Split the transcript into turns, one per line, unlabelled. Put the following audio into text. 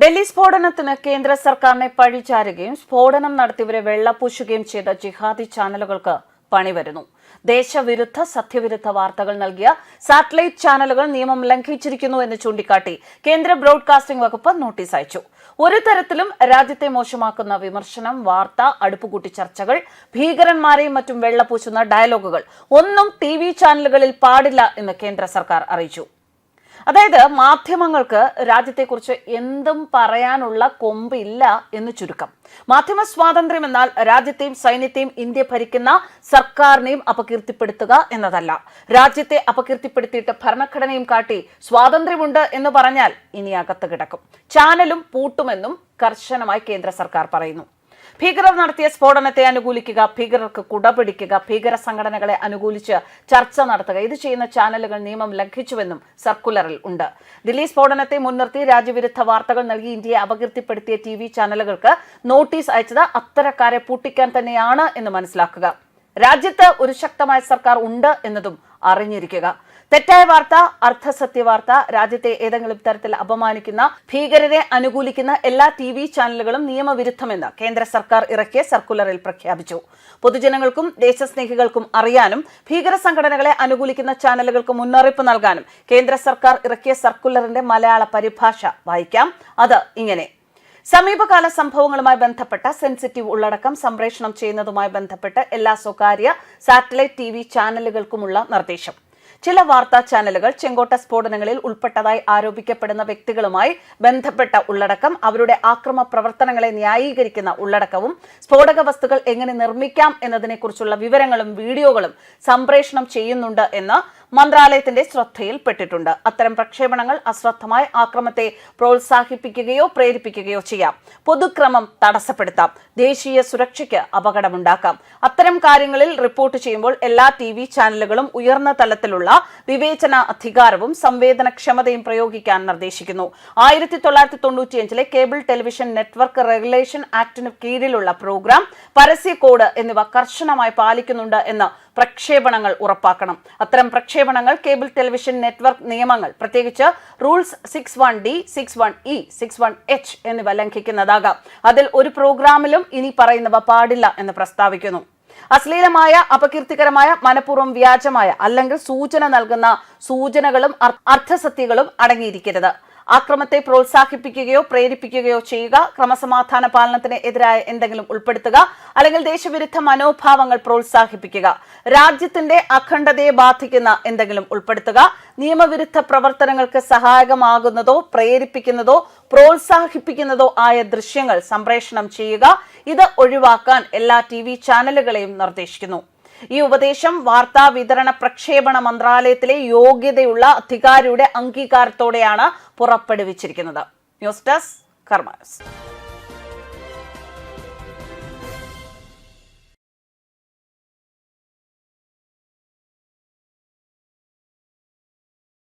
ഡൽഹി സ്ഫോടനത്തിന് കേന്ദ്ര സർക്കാരിനെ പഴിചാരുകയും സ്ഫോടനം നടത്തിയവരെ വെള്ളപൂശുകയും ചെയ്ത ജിഹാദി ചാനലുകൾക്ക് പണിവരുന്നു. ദേശവിരുദ്ധ സത്യവിരുദ്ധ വാർത്തകൾ നൽകിയ സാറ്റലൈറ്റ് ചാനലുകൾ നിയമം ലംഘിച്ചിരിക്കുന്നു എന്ന് ചൂണ്ടിക്കാട്ടി കേന്ദ്ര ബ്രോഡ്കാസ്റ്റിംഗ് വകുപ്പ് നോട്ടീസ് അയച്ചു. ഒരു തരത്തിലും രാജ്യത്തെ മോശമാക്കുന്ന വിമർശനം വാർത്ത അടുപ്പുകൂട്ടി ചർച്ചകൾ ഭീകരന്മാരെയും മറ്റും വെള്ളപൂശുന്ന ഡയലോഗുകൾ ഒന്നും ടി ചാനലുകളിൽ പാടില്ല എന്ന് കേന്ദ്ര സർക്കാർ അറിയിച്ചു. അതായത് മാധ്യമങ്ങൾക്ക് രാജ്യത്തെക്കുറിച്ച് എന്തും പറയാനുള്ള കൊമ്പില്ല എന്ന് ചുരുക്കം. മാധ്യമ സ്വാതന്ത്ര്യം എന്നാൽ രാജ്യത്തെയും സൈന്യത്തെയും ഇന്ത്യ ഭരിക്കുന്ന സർക്കാരിനെയും അപകീർത്തിപ്പെടുത്തുക എന്നതല്ല. രാജ്യത്തെ അപകീർത്തിപ്പെടുത്തിയിട്ട് ഭരണഘടനയും കാട്ടി സ്വാതന്ത്ര്യമുണ്ട് എന്ന് പറഞ്ഞാൽ ഇനി അകത്ത് കിടക്കും. ചാനലും പൂട്ടുമെന്നും കർശനമായി കേന്ദ്ര സർക്കാർ പറയുന്നു. ഭീകരർ നടത്തിയ സ്ഫോടനത്തെ അനുകൂലിക്കുക ഭീകരർക്ക് കുടപിടിക്കുക ഭീകര സംഘടനകളെ അനുകൂലിച്ച് ചർച്ച നടത്തുക. ഇത് ചെയ്യുന്ന ചാനലുകൾ നിയമം ലംഘിച്ചുവെന്നും സർക്കുലറിൽ ഉണ്ട്. ദില്ലി സ്ഫോടനത്തെ മുൻനിർത്തി രാജ്യവിരുദ്ധ വാർത്തകൾ നൽകി ഇന്ത്യയെ അപകീർത്തിപ്പെടുത്തിയ ടി വി ചാനലുകൾക്ക് നോട്ടീസ് അയച്ചത് അത്തരക്കാരെ പൂട്ടിക്കാൻ തന്നെയാണ് എന്ന് മനസ്സിലാക്കുക. രാജ്യത്ത് ഒരു ശക്തമായ സർക്കാർ ഉണ്ട് എന്നതും അറിഞ്ഞിരിക്കുക. തെറ്റായ വാർത്ത അർദ്ധസത്യ വാർത്ത രാജ്യത്തെ ഏതെങ്കിലും തരത്തിൽ അപമാനിക്കുന്ന ഭീകരരെ അനുകൂലിക്കുന്ന എല്ലാ ടി വി ചാനലുകളും നിയമവിരുദ്ധമെന്ന് കേന്ദ്ര സർക്കാർ ഇറക്കിയ സർക്കുലറിൽ പ്രഖ്യാപിച്ചു. പൊതുജനങ്ങൾക്കും ദേശസ്നേഹികൾക്കും അറിയാനും ഭീകര സംഘടനകളെ അനുകൂലിക്കുന്ന ചാനലുകൾക്ക് മുന്നറിയിപ്പ് നൽകാനും കേന്ദ്ര സർക്കാർ ഇറക്കിയ സർക്കുലറിന്റെ മലയാള പരിഭാഷ വായിക്കാം. അത് ഇങ്ങനെ. സമീപകാല സംഭവങ്ങളുമായി ബന്ധപ്പെട്ട സെൻസിറ്റീവ് ഉള്ളടക്കം സംപ്രേഷണം ചെയ്യുന്നതുമായി ബന്ധപ്പെട്ട് എല്ലാ സ്വകാര്യ സാറ്റലൈറ്റ് ടി ചാനലുകൾക്കുമുള്ള നിർദ്ദേശം. ചില വാർത്താ ചാനലുകൾ ചെങ്കോട്ട സ്ഫോടനങ്ങളിൽ ഉൾപ്പെട്ടതായി ആരോപിക്കപ്പെടുന്ന വ്യക്തികളുമായി ബന്ധപ്പെട്ട ഉള്ളടക്കം അവരുടെ ആക്രമ പ്രവർത്തനങ്ങളെ ന്യായീകരിക്കുന്ന ഉള്ളടക്കവും സ്ഫോടക വസ്തുക്കൾ എങ്ങനെ നിർമ്മിക്കാം എന്നതിനെക്കുറിച്ചുള്ള വിവരങ്ങളും വീഡിയോകളും സംപ്രേഷണം ചെയ്യുന്നുണ്ട് എന്ന് മന്ത്രാലയത്തിന്റെ ശ്രദ്ധയിൽപ്പെട്ടിട്ടുണ്ട്. അത്തരം പ്രക്ഷേപണങ്ങൾ അശ്രദ്ധമായ ആക്രമത്തെ പ്രോത്സാഹിപ്പിക്കുകയോ പ്രേരിപ്പിക്കുകയോ ചെയ്യാം. പൊതുക്രമം തടസ്സപ്പെടുത്താം. ദേശീയ സുരക്ഷയ്ക്ക് അപകടമുണ്ടാക്കാം. അത്തരം കാര്യങ്ങളിൽ റിപ്പോർട്ട് ചെയ്യുമ്പോൾ എല്ലാ ടി വി ചാനലുകളും ഉയർന്ന തലത്തിലുള്ള വിവേചന അധികാരവും സംവേദനക്ഷമതയും പ്രയോഗിക്കാൻ നിർദ്ദേശിക്കുന്നു. ആയിരത്തി തൊള്ളായിരത്തി തൊണ്ണൂറ്റിയഞ്ചിലെ കേബിൾ ടെലിവിഷൻ നെറ്റ്വർക്ക് റെഗുലേഷൻ ആക്ടിന് കീഴിലുള്ള പ്രോഗ്രാം പരസ്യ കോഡ് എന്നിവ കർശനമായി പാലിക്കുന്നുണ്ട് എന്ന് പ്രക്ഷേപണങ്ങൾ ഉറപ്പാക്കണം. അത്തരം പ്രക്ഷേപണങ്ങൾ കേബിൾ ടെലിവിഷൻ നെറ്റ്വർക്ക് നിയമങ്ങൾ പ്രത്യേകിച്ച് rules six one D six one E six one H എന്നിവ ലംഘിക്കുന്നതാകാം. അതിൽ ഒരു പ്രോഗ്രാമിലും ഇനി പറയുന്നവ പാടില്ല എന്ന് പ്രസ്താവിക്കുന്നു. അശ്ലീലമായ അപകീർത്തികരമായ മനഃപൂർവം വ്യാജമായ അല്ലെങ്കിൽ സൂചന നൽകുന്ന സൂചനകളും അർത്ഥസത്യങ്ങളും അടങ്ങിയിരിക്കരുത്. ആക്രമത്തെ പ്രോത്സാഹിപ്പിക്കുകയോ പ്രേരിപ്പിക്കുകയോ ചെയ്യുക ക്രമസമാധാന പാലനത്തിന് എതിരായ എന്തെങ്കിലും ഉൾപ്പെടുത്തുക അല്ലെങ്കിൽ ദേശവിരുദ്ധ മനോഭാവങ്ങൾ പ്രോത്സാഹിപ്പിക്കുക രാജ്യത്തിന്റെ അഖണ്ഡതയെ ബാധിക്കുന്ന എന്തെങ്കിലും ഉൾപ്പെടുത്തുക നിയമവിരുദ്ധ പ്രവർത്തനങ്ങൾക്ക് സഹായകമാകുന്നതോ പ്രേരിപ്പിക്കുന്നതോ പ്രോത്സാഹിപ്പിക്കുന്നതോ ആയ ദൃശ്യങ്ങൾ സംപ്രേഷണം ചെയ്യുക ഇത് ഒഴിവാക്കാൻ എല്ലാ ടി ചാനലുകളെയും നിർദ്ദേശിക്കുന്നു. ഈ ഉപദേശം വാർത്താ വിതരണ പ്രക്ഷേപണ മന്ത്രാലയത്തിലെ യോഗ്യതയുള്ള അധികാരിയുടെ അംഗീകാരത്തോടെയാണ് പുറപ്പെടുവിച്ചിരിക്കുന്നത്. News desk karmas